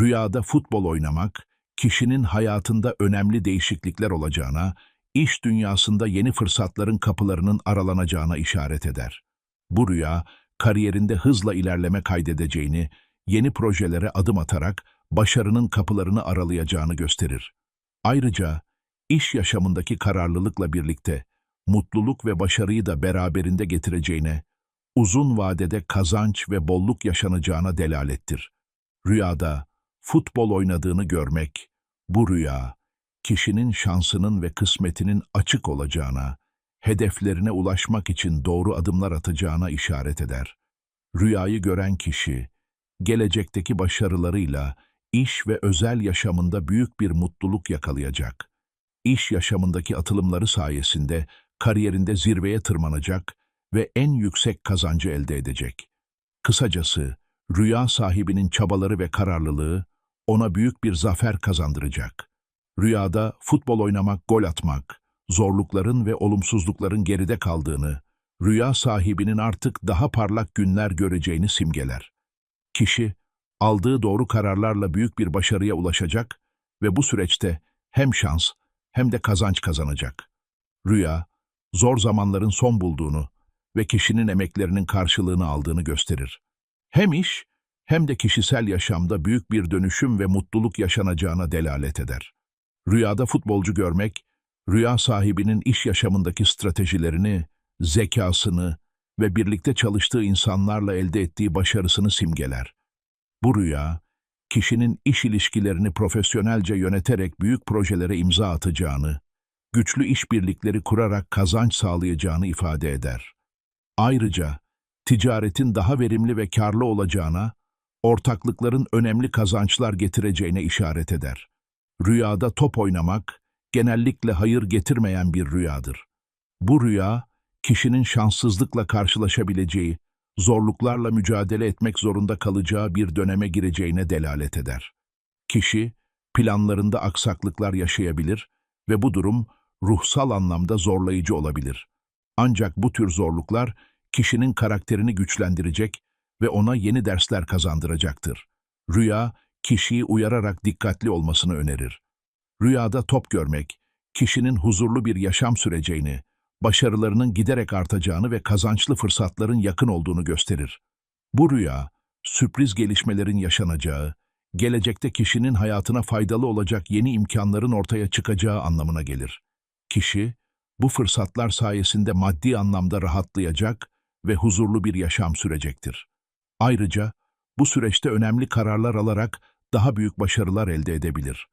Rüyada futbol oynamak, kişinin hayatında önemli değişiklikler olacağına, iş dünyasında yeni fırsatların kapılarının aralanacağına işaret eder. Bu rüya, kariyerinde hızla ilerleme kaydedeceğini, yeni projelere adım atarak başarının kapılarını aralayacağını gösterir. Ayrıca, iş yaşamındaki kararlılıkla birlikte mutluluk ve başarıyı da beraberinde getireceğine, uzun vadede kazanç ve bolluk yaşanacağına delalettir. Rüyada futbol oynadığını görmek, bu rüya, kişinin şansının ve kısmetinin açık olacağına, hedeflerine ulaşmak için doğru adımlar atacağına işaret eder. Rüyayı gören kişi, gelecekteki başarılarıyla iş ve özel yaşamında büyük bir mutluluk yakalayacak. İş yaşamındaki atılımları sayesinde kariyerinde zirveye tırmanacak ve en yüksek kazancı elde edecek. Kısacası, rüya sahibinin çabaları ve kararlılığı ona büyük bir zafer kazandıracak. Rüyada futbol oynamak, gol atmak, zorlukların ve olumsuzlukların geride kaldığını, rüya sahibinin artık daha parlak günler göreceğini simgeler. Kişi, aldığı doğru kararlarla büyük bir başarıya ulaşacak ve bu süreçte hem şans hem de kazanç kazanacak. Rüya, zor zamanların son bulduğunu ve kişinin emeklerinin karşılığını aldığını gösterir. Hem iş hem de kişisel yaşamda büyük bir dönüşüm ve mutluluk yaşanacağına delalet eder. Rüyada futbolcu görmek, rüya sahibinin iş yaşamındaki stratejilerini, zekasını ve birlikte çalıştığı insanlarla elde ettiği başarısını simgeler. Bu rüya, kişinin iş ilişkilerini profesyonelce yöneterek büyük projelere imza atacağını, güçlü işbirlikleri kurarak kazanç sağlayacağını ifade eder. Ayrıca, ticaretin daha verimli ve karlı olacağına, ortaklıkların önemli kazançlar getireceğine işaret eder. Rüyada top oynamak, genellikle hayır getirmeyen bir rüyadır. Bu rüya, kişinin şanssızlıkla karşılaşabileceği, zorluklarla mücadele etmek zorunda kalacağı bir döneme gireceğine delalet eder. Kişi, planlarında aksaklıklar yaşayabilir ve bu durum ruhsal anlamda zorlayıcı olabilir. Ancak bu tür zorluklar kişinin karakterini güçlendirecek ve ona yeni dersler kazandıracaktır. Rüya, kişiyi uyararak dikkatli olmasını önerir. Rüyada top görmek, kişinin huzurlu bir yaşam süreceğini, başarılarının giderek artacağını ve kazançlı fırsatların yakın olduğunu gösterir. Bu rüya, sürpriz gelişmelerin yaşanacağı, gelecekte kişinin hayatına faydalı olacak yeni imkanların ortaya çıkacağı anlamına gelir. Kişi, bu fırsatlar sayesinde maddi anlamda rahatlayacak ve huzurlu bir yaşam sürecektir. Ayrıca, bu süreçte önemli kararlar alarak daha büyük başarılar elde edebilir.